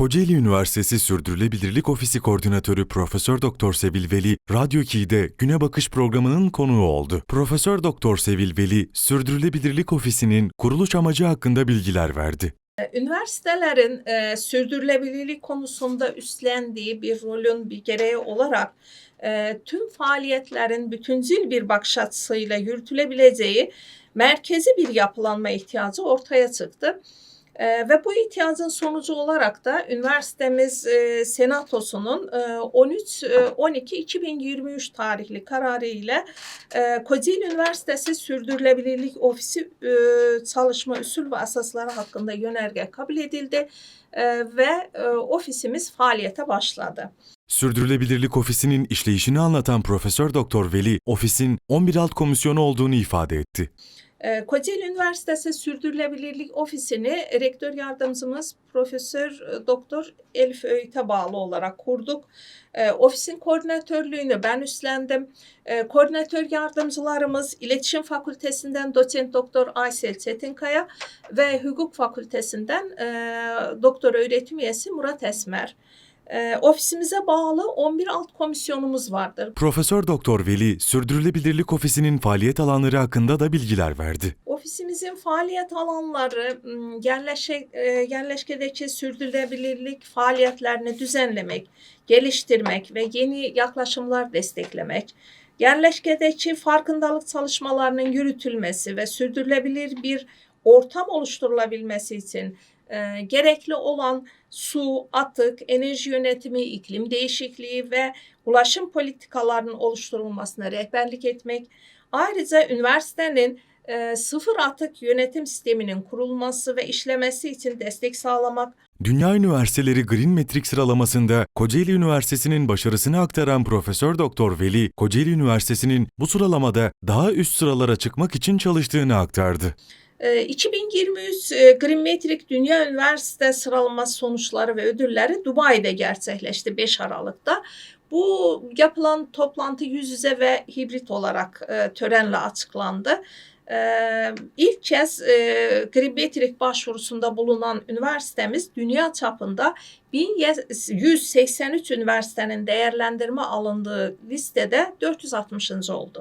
Kocaeli Üniversitesi Sürdürülebilirlik Ofisi Koordinatörü Profesör Doktor Sevil Veli, Radyo 2'de Güne Bakış programının konuğu oldu. Profesör Doktor Sevil Veli, Sürdürülebilirlik Ofisi'nin kuruluş amacı hakkında bilgiler verdi. Üniversitelerin e, sürdürülebilirlik konusunda üstlendiği bir rolün bir gereği olarak e, tüm faaliyetlerin bütüncül bir bakış açısıyla yürütülebileceği merkezi bir yapılanma ihtiyacı ortaya çıktı. E, ve bu ihtiyacın sonucu olarak da üniversitemiz e, senatosunun e, 13-12-2023 tarihli kararı ile e, Kocaeli Üniversitesi Sürdürülebilirlik Ofisi e, çalışma usul ve asasları hakkında yönerge kabul edildi e, ve e, ofisimiz faaliyete başladı. Sürdürülebilirlik Ofisi'nin işleyişini anlatan Profesör Doktor Veli, ofisin 11 alt komisyonu olduğunu ifade etti. E, Kocaeli Üniversitesi Sürdürülebilirlik Ofisi'ni rektör yardımcımız Profesör e, Doktor Elif Öğüt'e bağlı olarak kurduk. E, Ofisin koordinatörlüğünü ben üstlendim. E, Koordinatör yardımcılarımız İletişim Fakültesinden Doçent Doktor Aysel Çetinkaya ve Hukuk Fakültesinden e, Doktor Öğretim Üyesi Murat Esmer. E, Ofisimize bağlı 11 alt komisyonumuz vardır. Profesör Doktor Veli, Sürdürülebilirlik Ofisi'nin faaliyet alanları hakkında da bilgiler verdi. Ofisimizin faaliyet alanları yerleşe, e, yerleşkedeki sürdürülebilirlik faaliyetlerini düzenlemek, geliştirmek ve yeni yaklaşımlar desteklemek, yerleşkedeki farkındalık çalışmalarının yürütülmesi ve sürdürülebilir bir ortam oluşturulabilmesi için e, gerekli olan su, atık, enerji yönetimi, iklim değişikliği ve ulaşım politikalarının oluşturulmasına rehberlik etmek, ayrıca üniversitenin e, sıfır atık yönetim sisteminin kurulması ve işlemesi için destek sağlamak, Dünya Üniversiteleri Green Metric sıralamasında Kocaeli Üniversitesi'nin başarısını aktaran Profesör Doktor Veli, Kocaeli Üniversitesi'nin bu sıralamada daha üst sıralara çıkmak için çalıştığını aktardı. E, 2023 e, Green Metric Dünya Üniversite sıralaması sonuçları ve ödülleri Dubai'de gerçekleşti 5 Aralık'ta. Bu yapılan toplantı yüz yüze ve hibrit olarak e, törenle açıklandı. Ee, ilk kez e, Gribetric başvurusunda bulunan üniversitemiz dünya çapında 1183 üniversitenin değerlendirme alındığı listede 460. oldu.